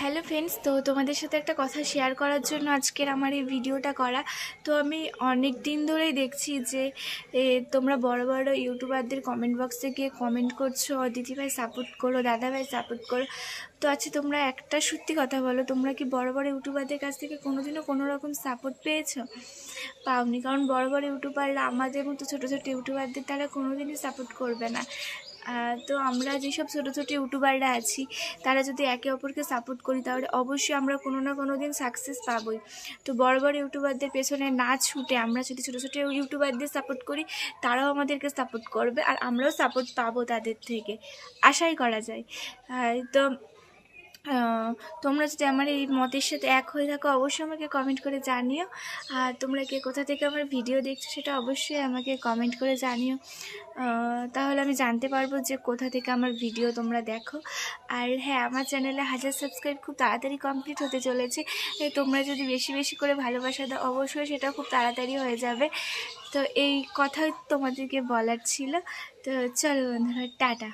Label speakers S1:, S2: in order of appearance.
S1: Hello friends তো তোমাদের সাথে একটা কথা শেয়ার করার জন্য আজকের আমার এই ভিডিওটা করা। তো আমি অনেক দিন ধরেই দেখছি যে তোমরা বড় বড় ইউটিউবারদের কমেন্ট বক্সে গিয়ে কমেন্ট করছ দিদি ভাই সাপোর্ট করো, দাদা ভাই সাপোর্ট করো। তো আচ্ছা তোমরা একটা সত্যি কথা বলো, তোমরা কি বড় বড় ইউটিউবারদের কাছ থেকে কোনোদিনও কোনো রকম সাপোর্ট পেয়েছ? পাওনি, কারণ বড় বড় ইউটিউবাররা আমাদের মতো ছোটো ছোটো ইউটিউবারদের তারা কোনোদিনই সাপোর্ট করবে না। তো আমরা যেসব ছোটো ছোটো ইউটিউবাররা আছি, তারা যদি একে অপরকে সাপোর্ট করি, তাহলে অবশ্যই আমরা কোনো না কোনো দিন সাকসেস পাবোই। তো বড় বড় ইউটিউবারদের পেছনে না ছুটে আমরা যদি ছোটো ছোটো ইউটিউবারদের সাপোর্ট করি, তারাও আমাদেরকে সাপোর্ট করবে আর আমরাও সাপোর্ট পাবো তাদের থেকে। আশাই করা যায়। তো তোমরা যদি আমার এই মতের সাথে এক হয়ে থাকো, অবশ্যই আমাকে কমেন্ট করে জানিও। আর তোমরা কে কোথা থেকে আমার ভিডিও দেখছ সেটা অবশ্যই আমাকে কমেন্ট করে জানিও। তাহলে আমি জানতে পারব যে কোথা থেকে আমার ভিডিও তোমরা দেখো। আর হ্যাঁ আমার চ্যানেলে হাজার সাবস্ক্রাইব খুব তাড়াতাড়ি কমপ্লিট হতে চলেছে। তোমরা যদি বেশি বেশি করে ভালোবাসা দাও, অবশ্যই সেটা খুব তাড়াতাড়ি হয়ে যাবে। তো এই কথাই তোমাদেরকে বলার ছিল। তো চলো বন্ধুরা, টাটা।